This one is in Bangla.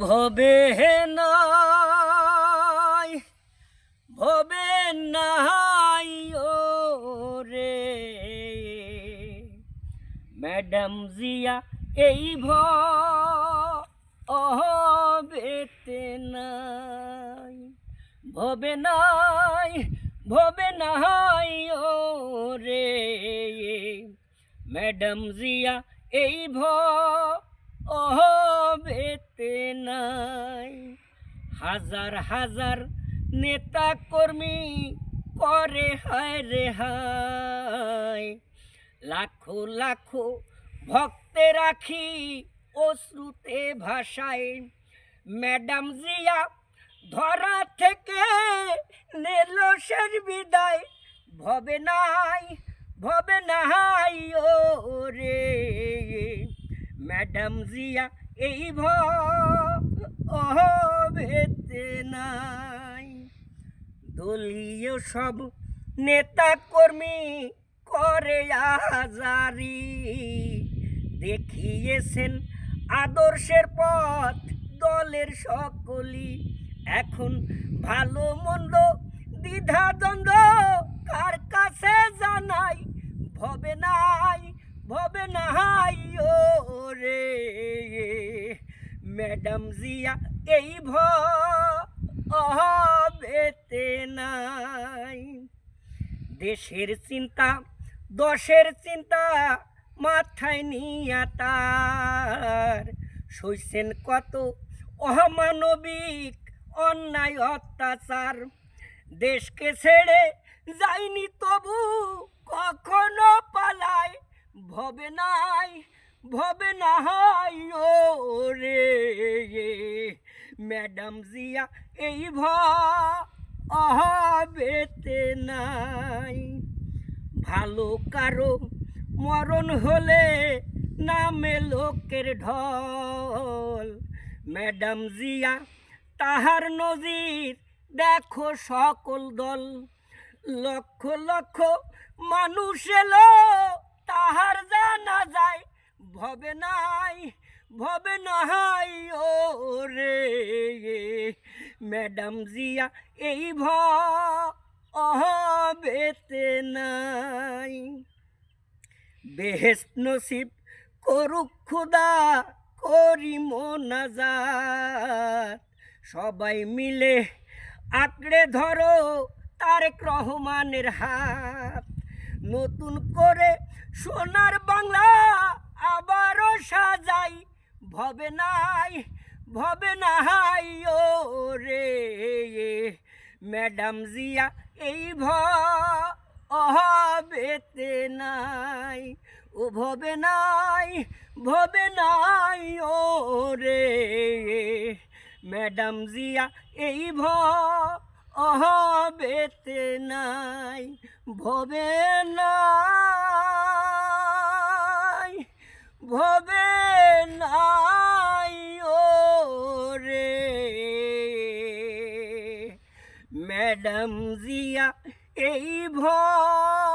ভবে নাই ভবে নাই ও রে। ম্যাডাম জিয়া, এই ভবেতে নাই। ভবে নাই ভবে নাই ও রে। ম্যাডাম জিয়া, এই ভবেতে হাজার হাজার নেতা কর্মী করে, হায় রে হায়। লাখো লাখো ভক্তে রাখি অশ্রুতে ভাষায় ম্যাডাম জিয়া ধরা থেকে নিল বিদায়। ভবে নাই ভবে নাই, ও রে। ম্যাডাম জিয়া, এই ভেতে নাই। দলীয় সব নেতা কর্মী করে আজারি। দেখিয়েছেন আদর্শের পথ, দলের সকলি এখন ভালো মন্দ দ্বিধা দ্বন্দ্ব কার কাছে জানাই? ভবে নাই ভবে নাই ও রে ম্যাডাম জিয়া, এই ভেতে নাই। দেশের চিন্তা, দশের চিন্তা মাথায় নিয়া তার। সইছেন কত অমানবিক অন্যায় অত্যাচার। দেশকে ছেড়ে যাইনি তবু কখনো পালায় ভবে নাই, ভবে ও রে ম্যাডাম জিয়া এই ভবেতে নাই ভালো কারও মরণ হলে নামে লোকের ঢল ম্যাডাম জিয়া তাহার নজির দেখো সকল দল লক্ষ লক্ষ মানুষ এলো তাহার জানা যায় ভবে নাই ভবে নাই ও ম্যাডাম জিয়া, এই ভবেতে নাই। বেহেস্ত নসিব করুক খুদা, করি মোনাজাত। সবাই মিলে আঁকড়ে ধরো তারেক রহমানের হাত। নতুন করে সোনার বাংলা আবারও সাজাই, ভবে নাই ভবে নাই ও রে। ম্যাডাম জিয়া, এই ভবেতে নাই। ও ভবে নাই ভবে নাই ও রে। ম্যাডাম জিয়া, এই ভবেতে নাই। ভবে নাই ম্যাডাম জিয়া এই ভবেতে